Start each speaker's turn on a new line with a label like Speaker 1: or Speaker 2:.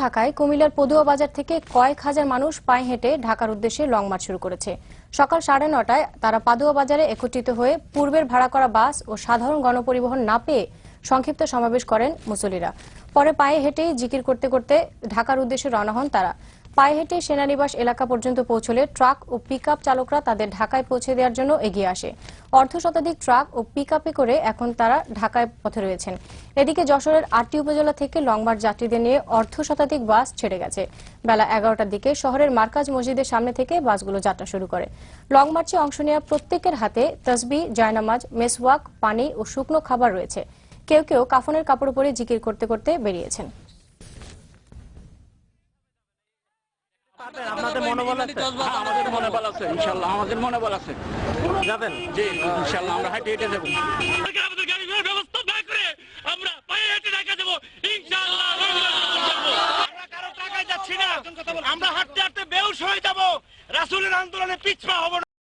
Speaker 1: থাকায় কুমিল্লার পদুয়া বাজার থেকে কয়েক হাজার মানুষ পায়ে হেঁটে ঢাকার উদ্দেশ্যে লং মার্চ শুরু করেছে। সকাল সাড়ে নটায় তারা পাদুয়া বাজারে একত্রিত হয়ে পূর্বের ভাড়া করা বাস ও সাধারণ গণপরিবহন না পেয়ে সংক্ষিপ্ত সমাবেশ করেন মুসলিরা পরে পায়ে হেঁটেই জিকির করতে করতে ঢাকার উদ্দেশ্যে রওনা হন তারা। পায়ে হেঁটে সেনানিবাস এলাকা পর্যন্ত পৌঁছলে ট্রাক ও পিকআপ চালকরা তাদের ঢাকায় পৌঁছে দেওয়ার জন্য এগিয়ে আসে। অর্ধ শতাধিক ট্রাক ও পিকআপে করে এখন তারা ঢাকায় পথে রয়েছেন। এদিকে যশোরের আটটি উপজেলা থেকে লংমার্চ যাত্রীদের নিয়ে অর্ধ শতাধিক বাস ছেড়ে গেছে। বেলা এগারোটার দিকে শহরের মার্কাজ মসজিদের সামনে থেকে বাসগুলো যাত্রা শুরু করে। লং মার্চে অংশ নেওয়া প্রত্যেকের হাতে তসবি, জায়নামাজ, মেসওয়াক, পানি ও শুকনো খাবার রয়েছে। কেউ কেউ কাফনের কাপড় পরে জিকির করতে করতে বেরিয়েছেন।
Speaker 2: আপনাদের মনোবল আছে।
Speaker 3: আমাদের মনোবল আছে। ইনশাল্লাহ আমাদের মনোবল আছে।
Speaker 2: যাবেন?
Speaker 3: জি ইনশাল্লাহ আমরা হাইটে হেঁটে যাব।
Speaker 4: সরকার আমাদের গাড়ি ঘোড়ার ব্যবস্থা না করে আমরা পায়ে হেঁটে ঢাকা যাব। ইনশাআল্লাহ আমরা কারও টাকায় যাচ্ছি না। আমরা হাঁটতে হাঁটতে বেউস হয়ে যাব। রাসুলের আন্দোলনে পিছপা হব না।